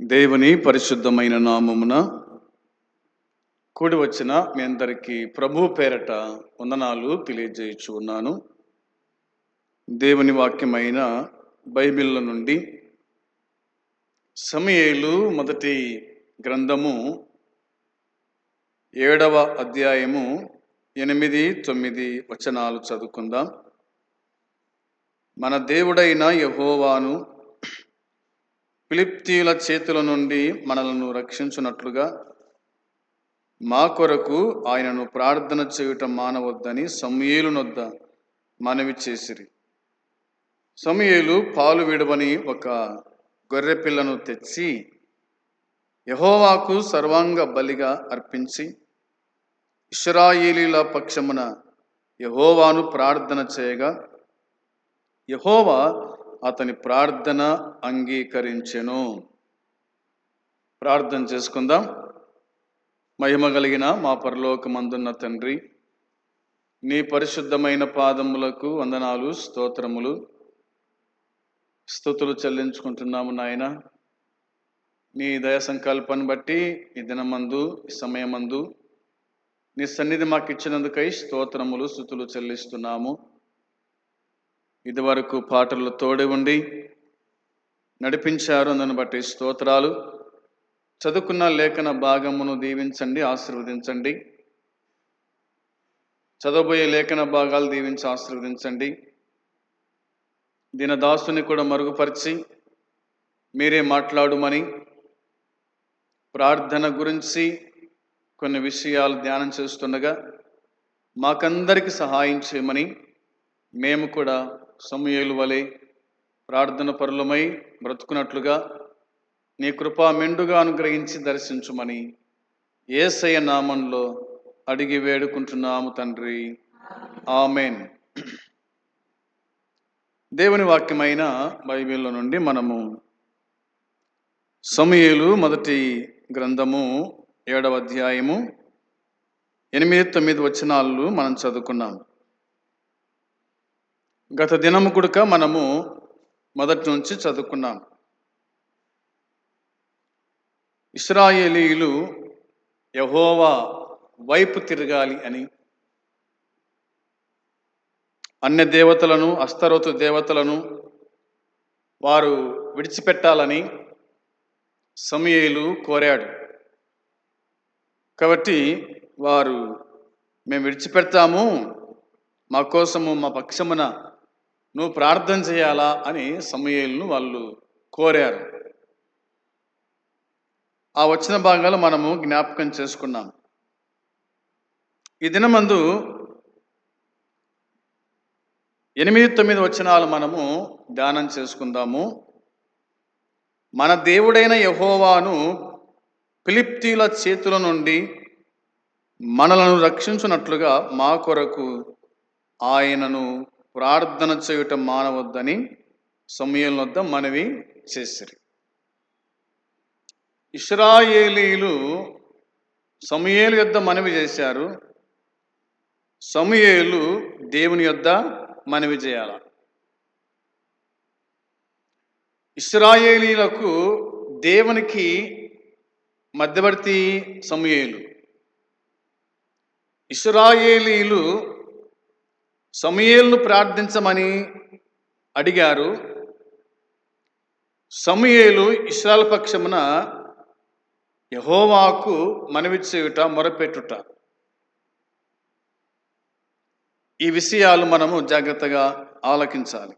దేవుని పరిశుద్ధమైన నామమున కూడి వచ్చిన మీ అందరికీ ప్రభు పేరట వందనాలు తెలియజేయచ్చు ఉన్నాను. దేవుని వాక్యమైన బైబిళ్ళ నుండి సమయేలు మొదటి గ్రంథము ఏడవ అధ్యాయము ఎనిమిది తొమ్మిది వచనాలు చదువుకుందాం. మన దేవుడైన యహోవాను ఫిలిప్తీయుల చేతుల నుండి మనలను రక్షించున్నట్లుగా మా కొరకు ఆయనను ప్రార్థన చేయుట మానవద్దని సమయేలునొద్ద మనవి చేసిరి. సమయేలు పాలు విడవని ఒక గొర్రె పిల్లను తెచ్చి యహోవాకు సర్వాంగ బలిగా అర్పించి ఇస్రాయేలీల పక్షమున యహోవాను ప్రార్థన చేయగా యహోవా అతని ప్రార్థన అంగీకరించెను. ప్రార్థన చేసుకుందాం. మహిమ కలిగిన మా పరలోకమందున్న తండ్రి నీ పరిశుద్ధమైన పాదములకు వందనాలు స్తోత్రములు. స్థుతులు చెల్లించుకుంటున్నాము నాయన. నీ దయ సంకల్పాన్ని బట్టి ఈ దినమందు ఈ సమయమందు నీ సన్నిధి మాకు ఇచ్చినందుకై స్తోత్రములు స్థుతులు చెల్లిస్తున్నాము. ఇదివరకు పాటలు తోడి ఉండి నడిపించారు అందును బట్టి స్తోత్రాలు. చదువుకున్న లేఖన భాగమును దీవించండి ఆశీర్వదించండి. చదవబోయే లేఖన భాగాలు దీవించి ఆశీర్వదించండి. దీనదాసుని కూడా మరుగుపరిచి మీరే మాట్లాడుమని ప్రార్థన గురించి కొన్ని విషయాలు ధ్యానం చేస్తుండగా మాకందరికి సహాయం చేయమని మేము కూడా సమయలు వలె ప్రార్థన పరులమై బ్రతుకున్నట్లుగా నీ కృపా మెండుగా అనుగ్రహించి దర్శించుమని ఏసయ్య నామంలో అడిగి వేడుకుంటున్నాము తండ్రి. ఆమెన్. దేవుని వాక్యమైన బైబిల్లో నుండి మనము సమయలు మొదటి గ్రంథము ఏడవ అధ్యాయము ఎనిమిది తొమ్మిది వచనాలు మనం చదువుకున్నాం. గత దినము కుడక మనము మొదటి నుంచి చదువుకున్నాం. ఇస్రాయేలీలు యహోవా వైపు తిరగాలి అని. అన్య దేవతలను అస్తరోతు దేవతలను వారు విడిచిపెట్టాలని సమయలు కోరాడు. కాబట్టి వారు మేము విడిచిపెడతాము మా కోసము మా పక్షమున నువ్వు ప్రార్థన చేయాలా అని సమయేలును వాళ్ళు కోరారు. ఆ వచ్చిన భాగాలు మనము జ్ఞాపకం చేసుకున్నాం. ఈ దినమందు ఎనిమిది తొమ్మిది వచనాలు మనము ధ్యానం చేసుకుందాము. మన దేవుడైన యహోవాను ఫిలిప్తీల చేతుల నుండి మనలను రక్షించున్నట్లుగా మా కొరకు ఆయనను ప్రార్థన చేయుట మానవద్దని సమయం వద్ద మనవి చేసిరి. ఇస్రాయేలీలు సమయేలు యొద్ద మనవి చేశారు. సమయేలు దేవుని యొద్ద మనవి చేయాల. ఇస్రాయేలీలకు దేవునికి మధ్యవర్తి సమయేలు. ఇస్రాయేలీలు సమయేలును ప్రార్థించమని అడిగారు. సమయేలు ఇస్రాల పక్షమున యహోవాకు మనవి చేయుట మొరపెట్టుట. ఈ విషయాలు మనము జాగ్రత్తగా ఆలకించాలి.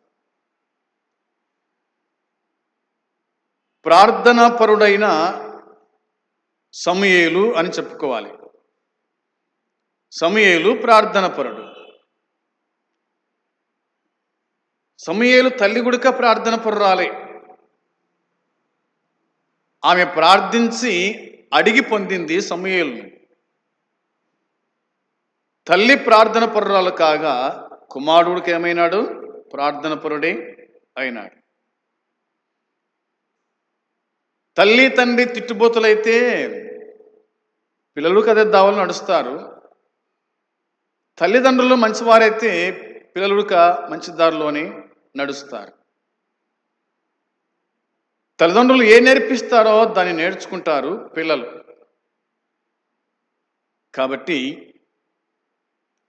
ప్రార్థనా పరుడైన సమయేలు అని చెప్పుకోవాలి. సమయేలు ప్రార్థన పరుడు సమయేలు తల్లి గుడిక ప్రార్థన పుర్రాలే. ఆమె ప్రార్థించి అడిగి పొందింది సమయేలును. తల్లి ప్రార్థన పుర్రాలు కాగా కుమారుడికి ఏమైనాడు? ప్రార్థన పురుడే అయినాడు. తల్లి తండ్రి తిట్టుబోతులైతే పిల్లలు కదే దావలు నడుస్తారు. తల్లిదండ్రులు మంచివారైతే పిల్లలుక మంచి దారిలోనే నడుస్తారు. తల్లిదండ్రులు ఏ నేర్పిస్తారో దాన్ని నేర్చుకుంటారు పిల్లలు. కాబట్టి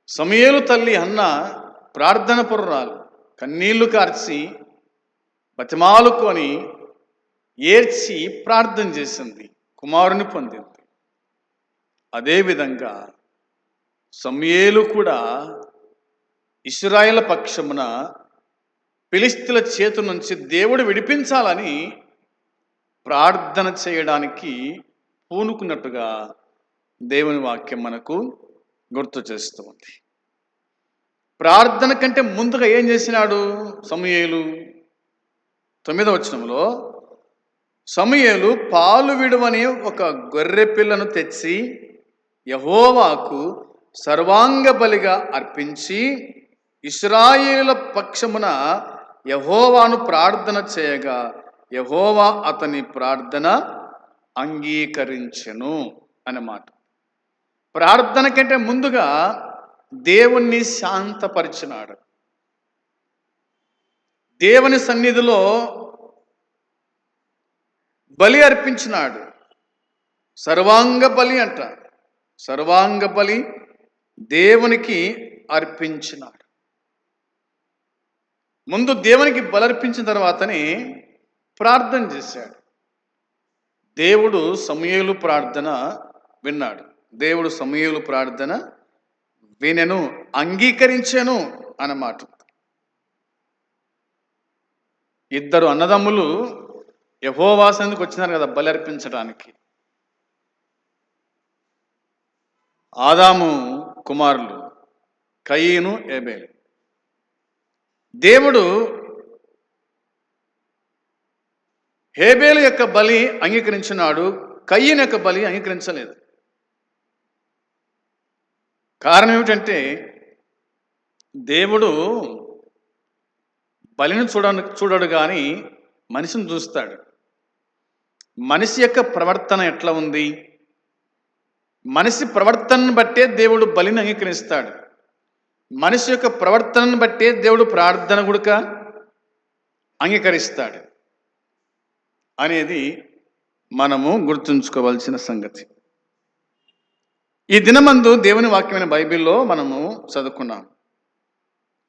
సమయేలు తల్లి అన్న ప్రార్థన పుర్రాలు కన్నీళ్ళు కార్చి బతిమాలుకొని ఏడ్చి ప్రార్థన చేసింది కుమారుని పొందింది. అదేవిధంగా సమయేలు కూడా ఇస్రాయేల్ పక్షమున పిలిస్తుల చేతు నుంచి దేవుడు విడిపించాలని ప్రార్థన చేయడానికి పూనుకున్నట్టుగా దేవుని వాక్యం మనకు గుర్తు చేస్తుంది ప్రార్థన కంటే ముందుగా ఏం చేసినాడు సమయేలు? తొమ్మిదవ వచనంలో సమయేలు పాలు విడువని ఒక గొర్రె పిల్లను తెచ్చి యహోవాకు సర్వాంగ బలిగా అర్పించి ఇస్రాయేల పక్షమున యహోవాను ప్రార్థన చేయగా యహోవా అతని ప్రార్థన అంగీకరించెను అన్నమాట ప్రార్థన కంటే ముందుగా దేవుణ్ణి శాంతపరిచినాడు. దేవుని సన్నిధిలో బలి అర్పించినాడు. సర్వాంగ బలి అంట. సర్వాంగ బలి దేవునికి అర్పించినాడు. ముందు దేవునికి బలర్పించిన తర్వాతనే ప్రార్థన చేశాడు. దేవుడు సమయలు ప్రార్థన విన్నాడు. దేవుడు సమయలు ప్రార్థన వినెను అంగీకరించాను అన్నమాట. ఇద్దరు అన్నదమ్ములు యహోవాసందుకు వచ్చినారు కదా బలి అర్పించడానికి ఆదాము కుమారులు కయీను ఏబేలు. దేవుడు హేబేలు యొక్క బలి అంగీకరించినాడు కయ్యన్ యొక్క బలి అంగీకరించలేదు. కారణం ఏమిటంటే దేవుడు బలిని చూడ చూడడు కానీ మనిషిని చూస్తాడు. మనిషి యొక్క ప్రవర్తన ఎట్లా ఉంది? మనిషి ప్రవర్తనను బట్టే దేవుడు బలిని అంగీకరిస్తాడు. మనిషి యొక్క ప్రవర్తనను బట్టే దేవుడు ప్రార్థన గుడక అంగీకరిస్తాడు అనేది మనము గుర్తుంచుకోవాల్సిన సంగతి. ఈ దినమందు దేవుని వాక్యమైన బైబిల్లో మనము చదువుకున్నాం.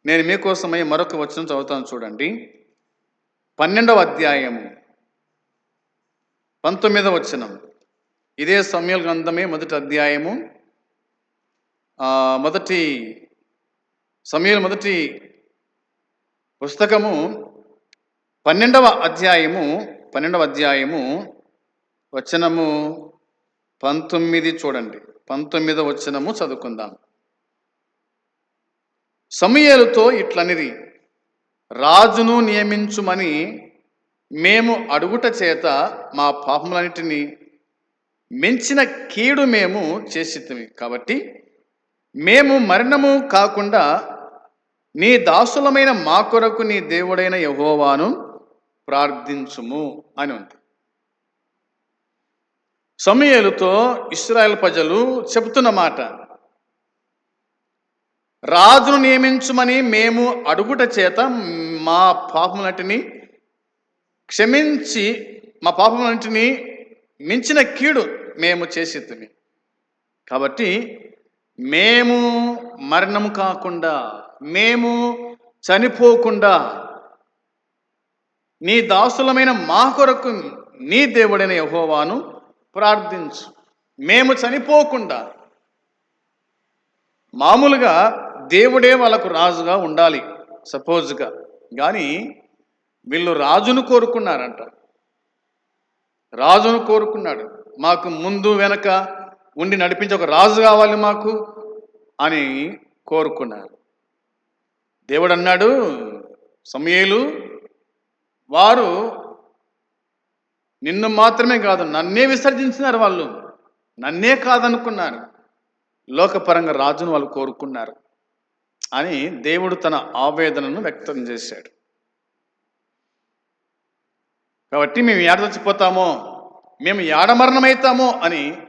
నేను మీకోసమై మరొక వచనం చదువుతాను చూడండి. పన్నెండవ అధ్యాయము పంతొమ్మిదవ వచనం. ఇదే సమయాల గ్రంథమే మొదటి అధ్యాయము మొదటి సమయలు మొదటి పుస్తకము పన్నెండవ అధ్యాయము పన్నెండవ అధ్యాయము వచనము పంతొమ్మిది చూడండి. పంతొమ్మిదవ వచనము చదువుకుందాం. సమయలతో ఇట్లనిది రాజును నియమించుమని మేము అడుగుట చేత మా పాపములన్నిటినీ మించిన కీడు మేము చేసితిమి. కాబట్టి మేము మరణము కాకుండా నీ దాసులమైన మా కొరకు నీ దేవుడైన యహోవాను ప్రార్థించుము అని ఉంది. సమయలుతో ఇస్రాయల్ ప్రజలు చెబుతున్న మాట రాజును నియమించుమని మేము అడుగుట చేత మా పాపములన్నిటిని క్షమించి మా పాపములన్నిటిని మించిన కీడు మేము చేసేది కాబట్టి మేము మరణము కాకుండా మేము చనిపోకుండా నీ దాసులమైన మా కొరకు నీ దేవుడైన యహోవాను ప్రార్థించు. మేము చనిపోకుండా మామూలుగా దేవుడే వాళ్ళకు రాజుగా ఉండాలి సపోజ్గా. కానీ వీళ్ళు రాజును కోరుకున్నారంట. రాజును కోరుకున్నాడు. మాకు ముందు వెనక ఉండి నడిపించే ఒక రాజు కావాలి మాకు అని కోరుకున్నారు. దేవుడు అన్నాడు సమయేలు. వారు నిన్ను మాత్రమే కాదు నన్నే విసర్జించినారు వాళ్ళు. నన్నే కాదనుకున్నారు. లోకపరంగా రాజును వాళ్ళు కోరుకున్నారు. అని దేవుడు తన ఆవేదనను వ్యక్తం చేశాడు. కాబట్టి మేము ఏడదొచ్చిపోతామో మేము ఏడమరణమవుతామో అని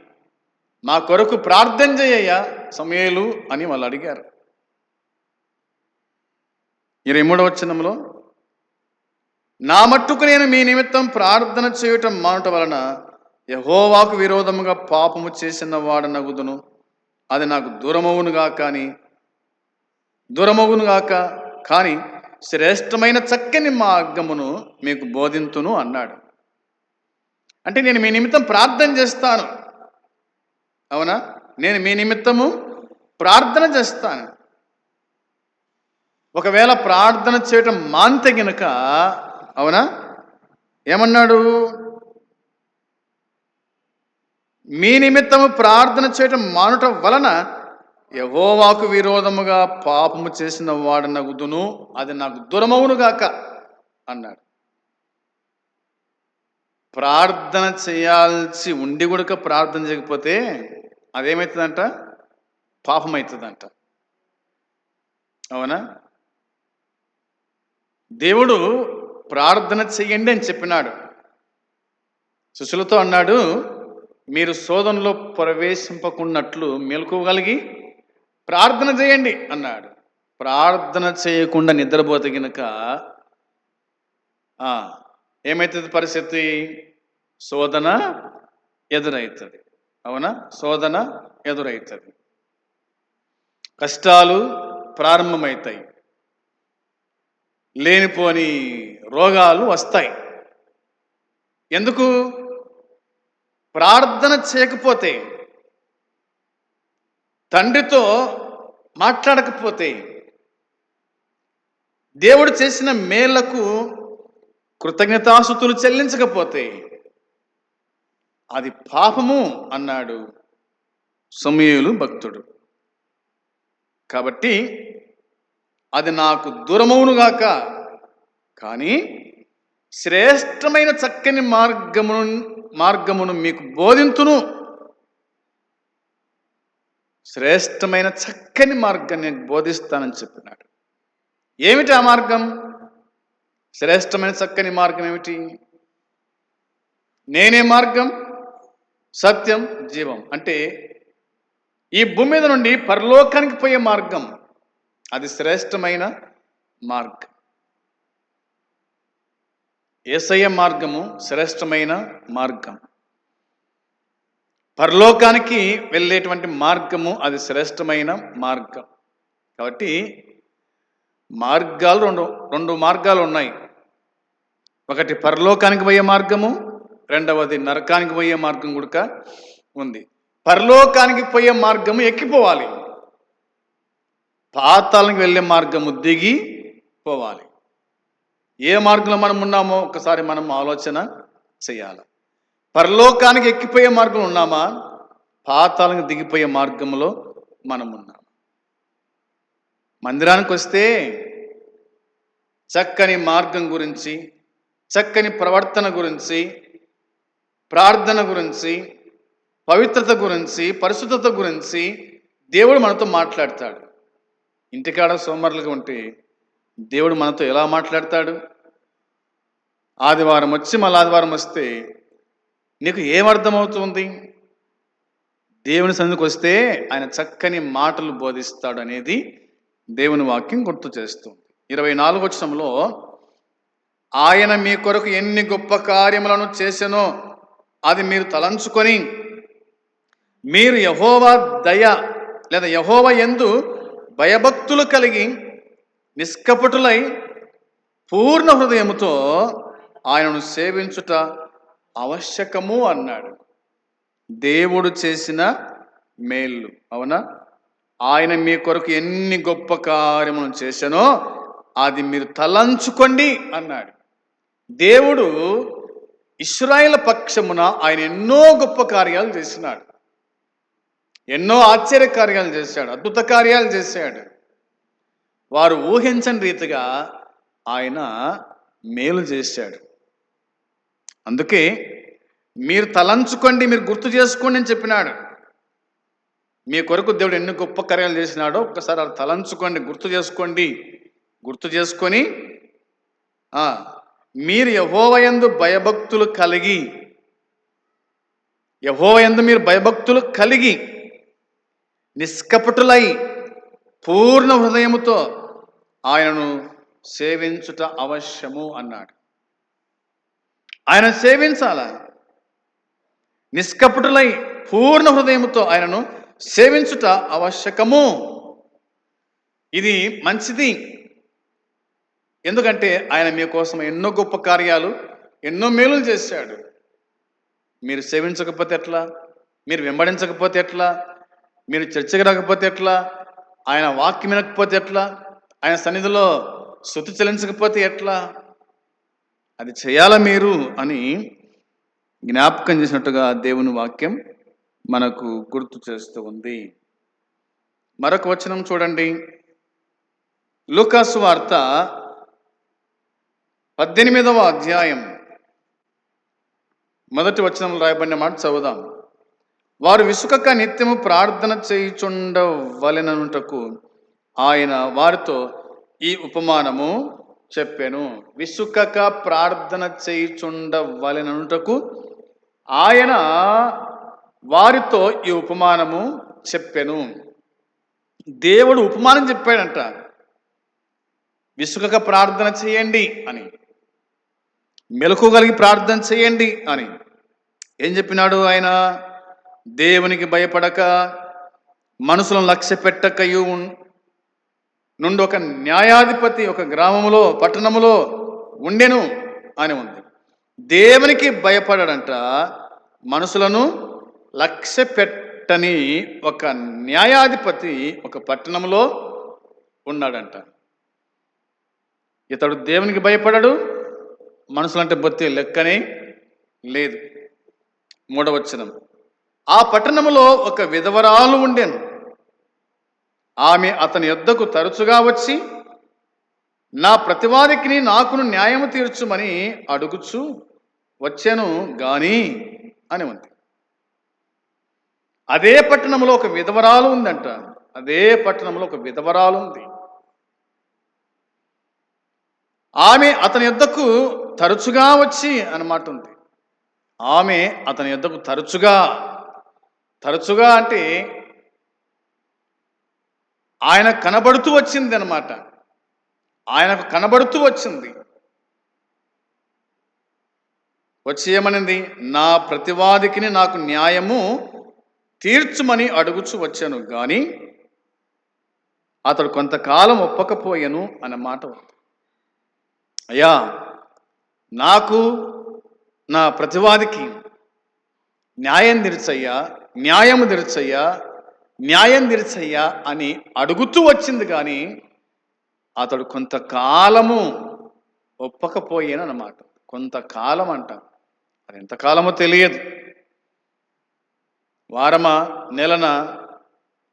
మా కొరకు ప్రార్థన చేయయ్యా సమయలు అని వాళ్ళు అడిగారు. ఇరవై మూడవ వచనంలో నా మట్టుకు నేను మీ నిమిత్తం ప్రార్థన చేయటం మానట వలన యహోవాకు విరోధముగా పాపము చేసిన వాడనగుదును. అది నాకు దూరమవునుగా కానీ దూరమవునుగాక కానీ శ్రేష్టమైన చక్కని మార్గమును మీకు బోధింతును అన్నాడు. అంటే నేను మీ నిమిత్తం ప్రార్థన చేస్తాను. అవునా? నేను మీ నిమిత్తము ప్రార్థన చేస్తాను. ఒకవేళ ప్రార్థన చేయటం మాంతే గనుక అవునా? ఏమన్నాడు? మీ నిమిత్తము ప్రార్థన చేయటం మానుట వలన యహోవాకు విరోధముగా పాపము చేసిన వాడు నగుదును అది నాకు దూరమవునుగాక అన్నాడు. ప్రార్థన చేయాల్సి ఉండి కూడా ప్రార్థన చేయకపోతే అదేమవుతుందంట పాపం అవుతుందంట అవునా? దేవుడు ప్రార్థన చెయ్యండి అని చెప్పినాడు. శిష్యులతో అన్నాడు మీరు శోధనలో ప్రవేశింపకున్నట్లు మేలుకోగలిగి ప్రార్థన చేయండి అన్నాడు. ప్రార్థన చేయకుండా నిద్రపోతే గనక ఏమవుతుంది పరిస్థితి? శోధన ఎదురవుతుంది అవునా? శోధన ఎదురవుతుంది కష్టాలు ప్రారంభమవుతాయి లేనిపోని రోగాలు వస్తాయి. ఎందుకు? ప్రార్థన చేయకపోతే తండ్రితో మాట్లాడకపోతే దేవుడు చేసిన మేళ్ళకు కృతజ్ఞతాసుతులు చెల్లించకపోతే అది పాపము అన్నాడు సమయులు భక్తుడు. కాబట్టి అది నాకు దూరమవునుగాక కానీ శ్రేష్టమైన చక్కని మార్గమును మార్గమును మీకు బోధింతును. శ్రేష్టమైన చక్కని మార్గాన్ని బోధిస్తానని చెప్పినాడు. ఏమిటి ఆ మార్గం? శ్రేష్టమైన చక్కని మార్గం ఏమిటి? నేనే మార్గం సత్యం జీవం. అంటే ఈ భూమి మీద నుండి పరలోకానికి పోయే మార్గం. అది శ్రేష్టమైన మార్గం. ఏసయ్య మార్గము శ్రేష్టమైన మార్గం. పరలోకానికి వెళ్ళేటువంటి మార్గము అది శ్రేష్టమైన మార్గం. కాబట్టి మార్గాలు రెండు రెండు మార్గాలు ఉన్నాయి. ఒకటి పరలోకానికి పోయే మార్గము రెండవది నరకానికి పోయే మార్గం కూడా ఉంది. పరలోకానికి పోయే మార్గము ఎక్కిపోవాలి. పాతాలకు వెళ్ళే మార్గము దిగి పోవాలి. ఏ మార్గంలో మనం ఉన్నామో ఒకసారి మనం ఆలోచన చేయాలి. పరలోకానికి ఎక్కిపోయే మార్గం ఉన్నామా? పాతాలకు దిగిపోయే మార్గంలో మనం ఉన్నాం మందిరానికి వస్తే చక్కని మార్గం గురించి చక్కని ప్రవర్తన గురించి ప్రార్థన గురించి పవిత్రత గురించి పరిశుద్ధత గురించి దేవుడు మనతో మాట్లాడతాడు. ఇంటికాడ సోమరులుగా ఉంటే దేవుడు మనతో ఎలా మాట్లాడతాడు? ఆదివారం వచ్చి మళ్ళీ ఆదివారం వస్తే నీకు ఏమర్థమవుతుంది దేవుని సందుకు వస్తే ఆయన చక్కని మాటలు బోధిస్తాడు అనేది దేవుని వాక్యం గుర్తు చేస్తుంది. ఇరవై నాలుగు వచ్చంలో ఆయన మీ కొరకు ఎన్ని గొప్ప కార్యములను చేసెనో అది మీరు తలంచుకొని మీరు యహోవా దయ లేదా యహోవ ఎందు భయభక్తులు కలిగి నిష్కపటులై పూర్ణ హృదయముతో ఆయనను సేవించుట ఆవశ్యకము అన్నాడు. దేవుడు చేసిన మేళ్ళు అవునా? ఆయన మీ కొరకు ఎన్ని గొప్ప కార్యములు చేశానో అది మీరు తలంచుకోండి అన్నాడు. దేవుడు ఇస్రాయేల్ పక్షమున ఆయన ఎన్నో గొప్ప కార్యాలు చేసినాడు. ఎన్నో ఆశ్చర్య కార్యాలు చేశాడు అద్భుత కార్యాలు చేశాడు. వారు ఊహించని రీతిగా ఆయన మేలు చేశాడు. అందుకే మీరు తలంచుకోండి మీరు గుర్తు చేసుకోండి అని చెప్పినాడు. మీ కొరకు దేవుడు ఎన్ని గొప్ప కార్యాలు చేసినాడో ఒక్కసారి అది తలంచుకోండి గుర్తు చేసుకోండి. గుర్తు చేసుకొని మీరు యహోవయందు భయభక్తులు కలిగి యహోవయందు మీరు భయభక్తులు కలిగి నిష్కపటులై పూర్ణ హృదయముతో ఆయనను సేవించుట అవశ్యము అన్నాడు. ఆయన సేవించాలా? నిష్కపటులై పూర్ణ హృదయముతో ఆయనను సేవించుట ఆవశ్యకము ఇది మంచిది. ఎందుకంటే ఆయన మీకోసం ఎన్నో గొప్ప కార్యాలు ఎన్నో మేలులు చేశాడు. మీరు సేవించకపోతే ఎట్లా? మీరు వెంబడించకపోతే ఎట్లా? మీరు చర్చకు రాకపోతే ఎట్లా? ఆయన వాక్యం వినకపోతే ఎట్లా? ఆయన సన్నిధిలో శృతి చెల్లించకపోతే ఎట్లా? అది చేయాలా మీరు అని జ్ఞాపకం చేసినట్టుగా దేవుని వాక్యం మనకు గుర్తు చేస్తూ ఉంది. మరొక వచనం చూడండి. లూకాసు వార్త పద్దెనిమిదవ అధ్యాయం. మొదటి వచనంలో రాయబడిన మాట చదువుదాం. వారు విసుకక నిత్యము ప్రార్థన చేయుచుండవలెననుటకు ఆయన వారితో ఈ ఉపమానము చెప్పాను. విసుకక ప్రార్థన చేయుచుండవలెననుటకు ఆయన వారితో ఈ ఉపమానము చెప్పాను. దేవుడు ఉపమానం చెప్పాడంట. విసుకక ప్రార్థన చేయండి అని. మెలకుగలిగి ప్రార్థన చేయండి అని. ఏం చెప్పినాడు ఆయన? దేవునికి భయపడక మనసులను లక్ష్య పెట్టకయు నుండి ఒక న్యాయాధిపతి ఒక గ్రామములో పట్టణములో ఉండెను అని ఉంది. దేవునికి భయపడడంట మనసులను లక్ష్య పెట్టని ఒక న్యాయాధిపతి ఒక పట్టణంలో ఉన్నాడంట. ఇతడు దేవునికి భయపడడు మనుషులంటే బొత్తి లెక్కనే లేదు. మూడవచనం. ఆ పట్టణములో ఒక విధవరాలు ఉండెను. ఆమె అతని యొద్దకు తరచుగా వచ్చి నా ప్రతివాదికిని నాకును న్యాయము తీర్చుమని అడుగుచు వచ్చాను గాని అని ఉంది అదే పట్టణంలో ఒక విధవరాలు ఉందంట. అదే పట్టణంలో ఒక విధవరాలు ఉంది. ఆమె అతని యొద్దకు తరచుగా వచ్చి అన్నమాట ఉంది. ఆమె అతని యొద్దకు తరచుగా తరచుగా అంటే ఆయన కనబడుతూ వచ్చింది అనమాట ఆయనకు కనబడుతూ వచ్చింది. వచ్చి ఏమనింది? నా ప్రతివాదికిని నాకు న్యాయము తీర్చుమని అడుగుచు వచ్చాను కానీ అతడు కొంతకాలం ఒప్పకపోయాను అన్న మాట అయ్యా నాకు నా ప్రతివాదికి న్యాయం తీర్చయ్యా న్యాయము తీర్చయ్యా న్యాయం తీర్చయ్యా అని అడుగుతూ వచ్చింది కానీ అతడు కొంతకాలము ఒప్పకపోయానమాట అన్నమాట. కొంతకాలం అంట. అది ఎంతకాలమో తెలియదు. వారమా నెలన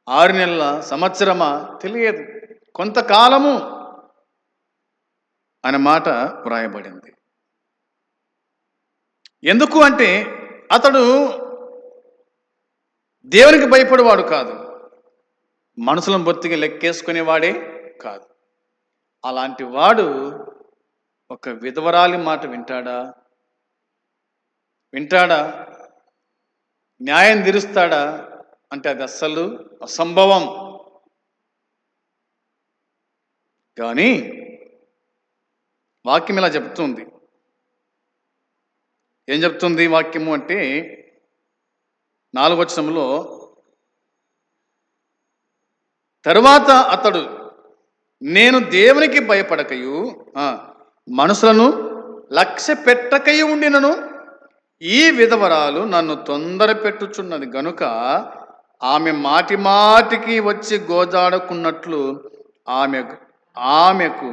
ఆరు నెలల సంవత్సరమా తెలియదు. కొంతకాలము అనే మాట వ్రాయబడింది. ఎందుకు అంటే అతడు దేవునికి భయపడేవాడు కాదు. మనసులను బొత్తిగా లెక్కేసుకునేవాడే కాదు. అలాంటి వాడు ఒక విధవరాలి మాట వింటాడా? వింటాడా? న్యాయం తీరుస్తాడా? అంటే అది అస్సలు అసంభవం. కానీ వాక్యం ఇలా చెప్తుంది. ఏం చెప్తుంది వాక్యము అంటే నాలుగవచనంలో తరువాత అతడు నేను దేవునికి భయపడకయు మనుషులను లక్ష్య పెట్టకయు ఉండినను ఈ విధవరాలు నన్ను తొందర పెట్టుచున్నది గనుక ఆమె మాటి మాటికి వచ్చి గోజాడుకున్నట్లు ఆమె ఆమెకు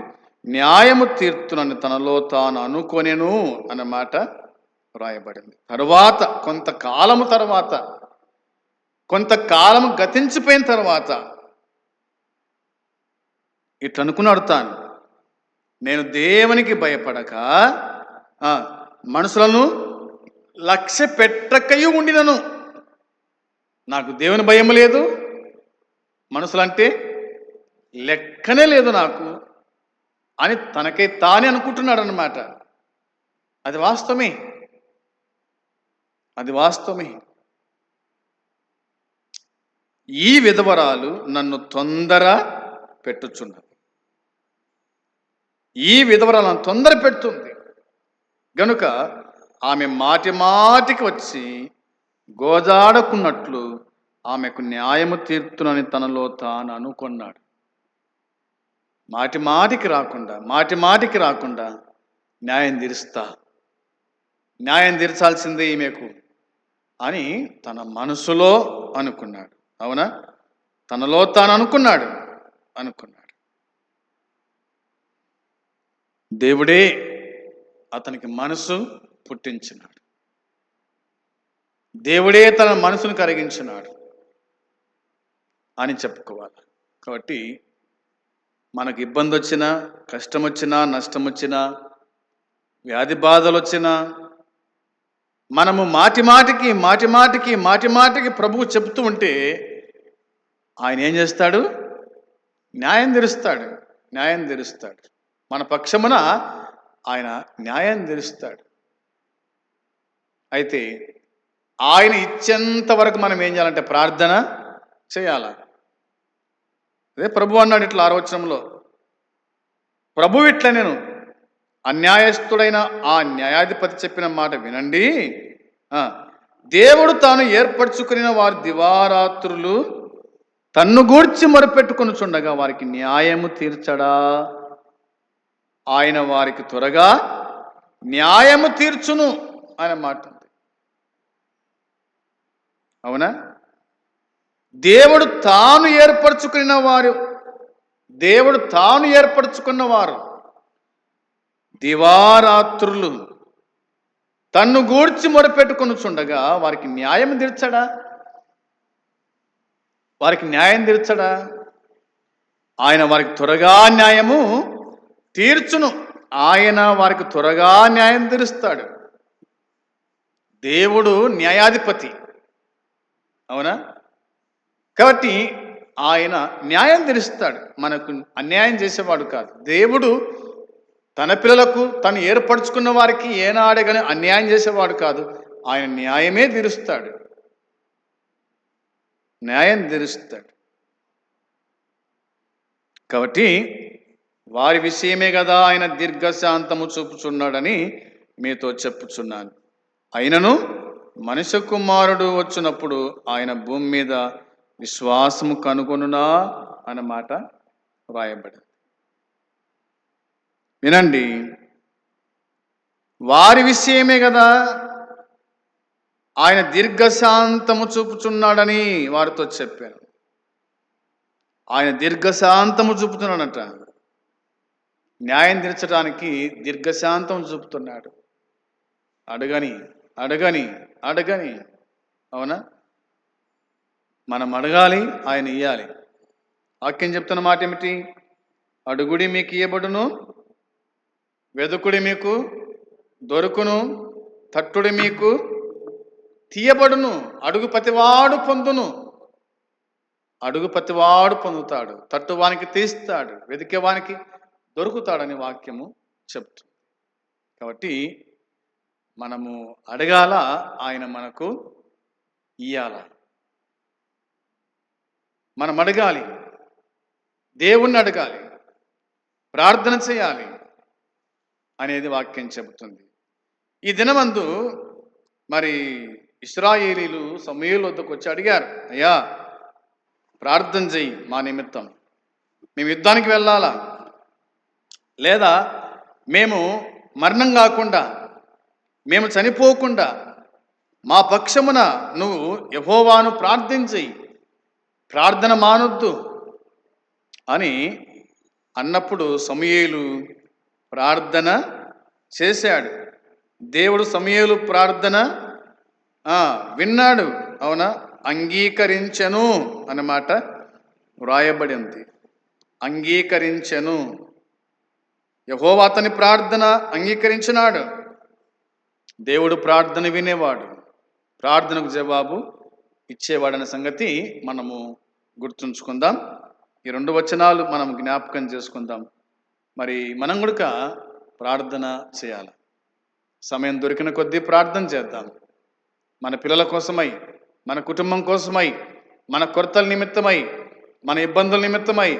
న్యాయము తీర్చునని తనలో తాను అనుకొనెను అన్నమాట. రాయబడింది. తరువాత కొంతకాలము తర్వాత కొంతకాలం గతించిపోయిన తర్వాత ఇట్లనుకున్నాడు తాను నేను దేవునికి భయపడక మనుషులను లక్ష్య పెట్టకయు ఉండినను. నాకు దేవుని భయం లేదు మనుషులంటే లెక్కనే లేదు నాకు అని తనకై తానే అనుకుంటున్నాడు అనమాట అది వాస్తవమే. అది వాస్తవమే. ఈ విధవరాలు నన్ను తొందర పెట్టుచున్నది ఈ విధవరాలు నన్ను తొందర పెడుతుంది. గనుక ఆమె మాటి మాటికి వచ్చి గోజాడకున్నట్లు ఆమెకు న్యాయము తీర్తునని తనలో తాను అనుకున్నాడు. మాటి మాటికి రాకుండా మాటి మాటికి రాకుండా న్యాయం తీరుస్తా. న్యాయం తీర్చాల్సిందే ఈమెకు. అని తన మనసులో అనుకున్నాడు. అవునా? తనలో తాను అనుకున్నాడు. అనుకున్నాడు. దేవుడే అతనికి మనసు పుట్టించినాడు. దేవుడే తన మనసును కరిగించినాడు అని చెప్పుకోవాలి. కాబట్టి మనకు ఇబ్బంది వచ్చినా కష్టం వచ్చినా నష్టం వచ్చినా వ్యాధి బాధలు వచ్చినా మనము మాటిమాటికి మాటిమాటికి మాటిమాటికి ప్రభువు చెప్తూ ఉంటే ఆయన ఏం చేస్తాడు? న్యాయం తెరుస్తాడు న్యాయం తెరుస్తాడు. మన పక్షమున ఆయన న్యాయం తెరుస్తాడు. అయితే ఆయన ఇచ్చేంత వరకు మనం ఏం చేయాలంటే ప్రార్థన చేయాల? అదే ప్రభు అన్నాడు ఇట్లా ఆరోచనంలో ప్రభు ఇట్లా నేను అన్యాయస్తుడైన ఆ న్యాయాధిపతి చెప్పిన మాట వినండి. దేవుడు తాను ఏర్పరచుకుని వారి దివారాత్రులు తన్ను గూర్చి మొరపెట్టుకుని చుండగా వారికి న్యాయము తీర్చడా? ఆయన వారికి త్వరగా న్యాయము తీర్చును అనే మాట ఉంది అవునా? దేవుడు తాను ఏర్పరచుకున్న వారు దేవుడు తాను ఏర్పరచుకున్న వారు దివారాత్రులు. తన్ను గూడ్చి మొరపెట్టుకుని చుండగా వారికి న్యాయం తీర్చడా? వారికి న్యాయం తీర్చడా? ఆయన వారికి త్వరగా న్యాయము తీర్చును. ఆయన వారికి త్వరగా న్యాయం తీరుస్తాడు. దేవుడు న్యాయాధిపతి. అవునా? కాబట్టి ఆయన న్యాయం తీరుస్తాడు. మనకు అన్యాయం చేసేవాడు కాదు. దేవుడు తన పిల్లలకు తను ఏర్పరచుకున్న వారికి ఏనాడే కానీ అన్యాయం చేసేవాడు కాదు. ఆయన న్యాయమే తీరుస్తాడు. న్యాయం తీరుస్తాడు. కాబట్టి వారి విషయమే కదా ఆయన దీర్ఘశాంతము చూపుచున్నాడని మీతో చెప్పుచున్నాను. అయినను మనిషి కుమారుడు వచ్చినప్పుడు ఆయన భూమి మీద విశ్వాసము కనుగొనునా అన్నమాట వ్రాయబడింది వినండి. వారి విషయమే కదా ఆయన దీర్ఘశాంతము చూపుచున్నాడని వారితో చెప్పాను. ఆయన దీర్ఘశాంతము చూపుతున్నాడట. న్యాయం తీర్చడానికి దీర్ఘశాంతం చూపుతున్నాడు. అడగని అడగని అడగని. అవునా? మనం అడగాలి ఆయన ఇయ్యాలి. వాక్యం చెప్తున్న మాట ఏమిటి అడుగుడి మీకు ఇయ్యబడును వెదుకుడి మీకు దొరుకును తట్టుడి మీకు తీయబడును అడుగు ప్రతివాడు పొందును. అడుగు ప్రతివాడు పొందుతాడు తట్టువానికి తీస్తాడు వెతికేవానికి దొరుకుతాడని వాక్యము చెప్తుంది కాబట్టి మనము అడగాల ఆయన మనకు ఇయ్యాల. మనం అడగాలి దేవుణ్ణి అడగాలి. ప్రార్థన చేయాలి. అనేది వాక్యం చెబుతుంది. ఈ దినమందు మరి ఇస్రాయేలీలు సమూహల వద్దకు వచ్చి అడిగారు అయ్యా ప్రార్థన చెయ్యి మా నిమిత్తం. మేము యుద్ధానికి వెళ్ళాలా? లేదా మేము మరణం కాకుండా మేము చనిపోకుండా మా పక్షమున నువ్వు యహోవాను ప్రార్థించి ప్రార్థన మానొద్దు అని అన్నప్పుడు సమయేలు ప్రార్థన చేశాడు. దేవుడు సమయలు ప్రార్థన విన్నాడు. అవునా? అంగీకరించను అన్నమాట వ్రాయబడి ఉంది అంగీకరించను. యహోవా అతని ప్రార్థన అంగీకరించినాడు. దేవుడు ప్రార్థన వినేవాడు. ప్రార్థనకు జవాబు ఇచ్చేవాడనే సంగతి మనము గుర్తుంచుకుందాం. ఈ రెండు వచనాలు మనం జ్ఞాపకం చేసుకుందాం. మరి మనం కూడా ప్రార్థన చేయాలి. సమయం దొరికిన కొద్దీ ప్రార్థన చేద్దాం. మన పిల్లల కోసమై మన కుటుంబం కోసమై మన కొరతల నిమిత్తమై మన ఇబ్బందుల నిమిత్తమై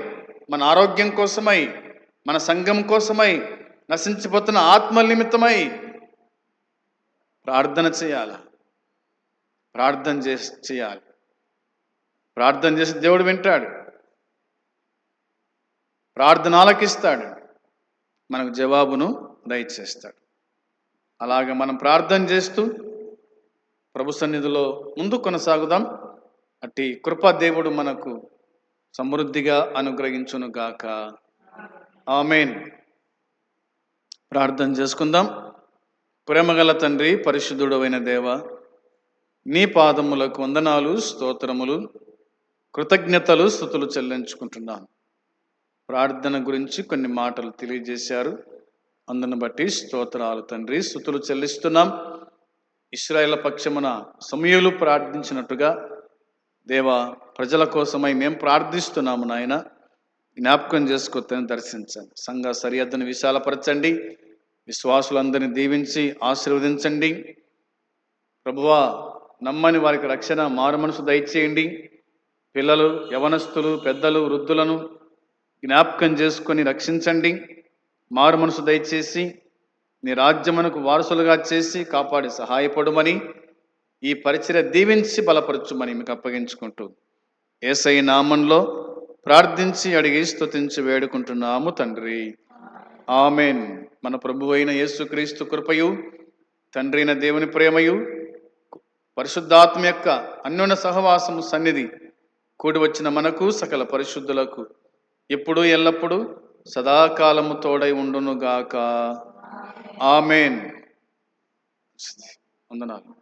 మన ఆరోగ్యం కోసమై మన సంఘం కోసమై నశించిపోతున్న ఆత్మల నిమిత్తమై ప్రార్థన చేయాలి. ప్రార్థన చేసి చేయాలి. ప్రార్థన చేసి దేవుడు వింటాడు. ప్రార్థన ఆలకిస్తాడు. మనకు జవాబును దయచేస్తాడు. అలాగ మనం ప్రార్థన చేస్తూ ప్రభు సన్నిధిలో ముందు కొనసాగుదాం. అట్టి కృపాదేవుడు మనకు సమృద్ధిగా అనుగ్రహించును గాక. ఆమెన్. ప్రార్థన చేసుకుందాం. ప్రేమగల తండ్రి పరిశుద్ధుడమైన దేవ నీ పాదములకు వందనాలు స్తోత్రములు కృతజ్ఞతలు స్థుతులు చెల్లించుకుంటున్నాను ప్రార్థన గురించి కొన్ని మాటలు తెలియజేశారు. అందును బట్టి స్తోత్రాలు తండ్రి. స్థుతులు చెల్లిస్తున్నాం. ఇస్రాయేల్ పక్షమున సమయులు ప్రార్థించినట్టుగా దేవా ప్రజల కోసమై మేము ప్రార్థిస్తున్నాము నాయన. జ్ఞాపకం చేసుకొని దర్శించండి. సంఘ సరిహద్దును విశాలపరచండి. విశ్వాసులందరినీ దీవించి ఆశీర్వదించండి. ప్రభువా నమ్మని వారికి రక్షణ మారు మనసు దయచేయండి. పిల్లలు యవనస్తులు పెద్దలు వృద్ధులను జ్ఞాపకం చేసుకొని రక్షించండి. మారు మనసు దయచేసి నీ రాజ్యమునకు వారసులుగా చేసి కాపాడి సహాయపడమని ఈ పరిచయ దీవించి బలపరచుమని మీకు అప్పగించుకుంటూ ఏసై నామంలో ప్రార్థించి అడిగి స్తుతించి వేడుకుంటున్నాము తండ్రి. ఆమెన్. మన ప్రభు అయిన యేసుక్రీస్తు కృపయు తండ్రి అయిన దేవుని ప్రేమయు పరిశుద్ధాత్మ యొక్క అన్యోన్య సహవాసము సన్నిధి కూడి వచ్చిన మనకు సకల పరిశుద్ధులకు ఇప్పుడు ఎల్లప్పుడూ సదాకాలము తోడై ఉండునుగాక. ఆమెన్. వందనాలు.